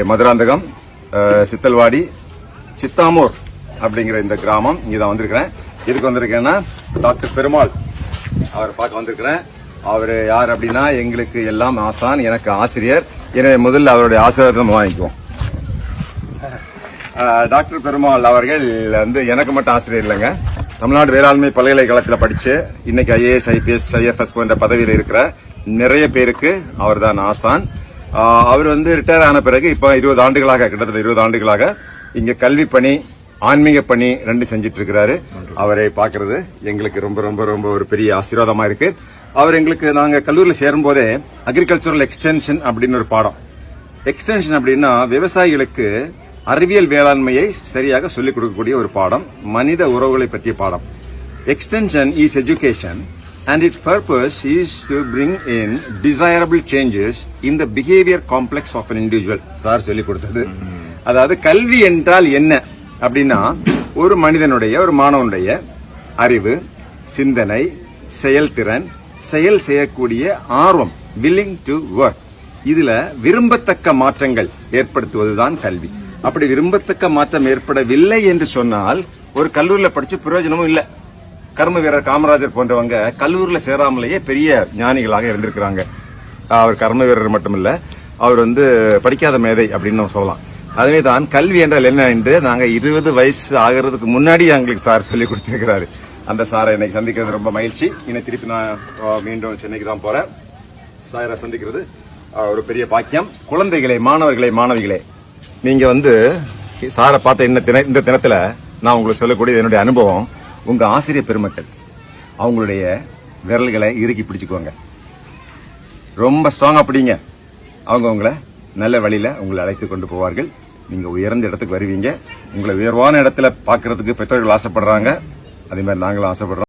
மதுராந்தகம் சித்தல்வாடி சித்தாமூர் அப்படிங்கிற இந்த கிராமம் இங்கே தான் வந்திருக்கிறேன். இதுக்கு வந்திருக்கேன்னா டாக்டர் பெருமாள் அவரை பார்க்க வந்திருக்கிறேன். அவர் யார் அப்படின்னா எங்களுக்கு எல்லாம் ஆசான் எனக்கு ஆசிரியர். எனவே முதல்ல அவருடைய ஆசீர்வாதம் நம்ம வாங்கிக்குவோம். டாக்டர் பெருமாள் அவர்கள் வந்து எனக்கு மட்டும் ஆசிரியர் இல்லைங்க. தமிழ்நாடு வேளாண்மை பல்கலைக்கழகத்தில் படித்து இன்னைக்கு ஐஏஎஸ் ஐபிஎஸ் ஐஎஃப்எஸ் போன்ற பதவியில் இருக்கிற நிறைய பேருக்கு அவர் தான் ஆசான். அவர் வந்து ரிட்டையர் ஆன பிறகு இப்போ இருபது ஆண்டுகளாக கிட்டத்தட்ட இருபது ஆண்டுகளாக இங்க கல்வி பணி ஆன்மீக பணி ரெண்டு செஞ்சிட்டு இருக்கிறாரு அவரை பார்க்கிறது எங்களுக்கு ரொம்ப ரொம்ப ரொம்ப ஒரு பெரிய ஆசீர்வாதமா இருக்கு. அவர் எங்களுக்கு நாங்க கல்லூரியில் சேரும் போதே அக்ரிகல்ச்சரல் எக்ஸ்டென்ஷன் அப்படின்னு ஒரு பாடம். எக்ஸ்டென்ஷன் அப்படின்னா விவசாயிகளுக்கு அறிவியல் வேளாண்மையை சரியாக சொல்லிக் கொடுக்கக்கூடிய ஒரு பாடம் மனித உறவுகளை பற்றிய பாடம். Extension is education and its purpose is to bring in desirable changes in the behaviour complex of an individual sir சொல்லிக் கொடுத்தது. அதாவது கல்வி என்றால் என்ன? அப்படின்னா ஒரு மனிதனுடைய ஒரு மாணவனுடைய அறிவு சிந்தனை செயல்திறன் செயல் செய்யக்கூடிய ஆர்வம் willing டு ஒர்க் இதுல விரும்பத்தக்க மாற்றங்கள் ஏற்படுத்துவதுதான் கல்வி. அப்படி விரும்பத்தக்க மாற்றம் ஏற்படவில்லை என்று சொன்னால் ஒரு கல்லூரியில படிச்சு பிரயோஜனமும் இல்ல. கர்ம வீரர் காமராஜர் போன்றவங்க கல்லூரியில் சேராமலேயே பெரிய ஞானிகளாக இருந்திருக்கிறாங்க. அவர் கர்ம வீரர் மட்டுமில்ல அவர் வந்து படிக்காத மேதை அப்படின்னு நம்ம சொல்லலாம். அதுவே தான் கல்வி என்றால் என்ன என்று நாங்கள் இருபது வயசு ஆகிறதுக்கு முன்னாடி எங்களுக்கு சார் சொல்லி கொடுத்துருக்கிறாரு. அந்த சாரை இன்னைக்கு சந்திக்கிறது ரொம்ப மகிழ்ச்சி. இன்னும் திருப்பி நான் மீண்டும் சென்னைக்கு தான் போகிறேன் சாரை சந்திக்கிறது ஒரு பெரிய பாக்கியம். குழந்தைகளே மாணவர்களே மாணவிகளே நீங்கள் வந்து சாரை பார்த்த இந்த தின இந்த தினத்தில் நான் உங்களுக்கு சொல்லக்கூடிய என்னுடைய அனுபவம். உங்க ஆசிரியர் பெருமக்கள் அவங்களுடைய விரல்களை இறுக்கி பிடிச்சுக்குவாங்க. ரொம்ப ஸ்ட்ராங்காக பிடிங்க. அவங்க உங்களை நல்ல வழியில உங்களை அழைத்து கொண்டு போவார்கள். நீங்கள் உயர்ந்த இடத்துக்கு வருவீங்க. உங்களை உயர்வான இடத்துல பார்க்கறதுக்கு பெற்றோர்கள் ஆசைப்படுறாங்க. அதே மாதிரி நாங்களும் ஆசைப்படுறோம்.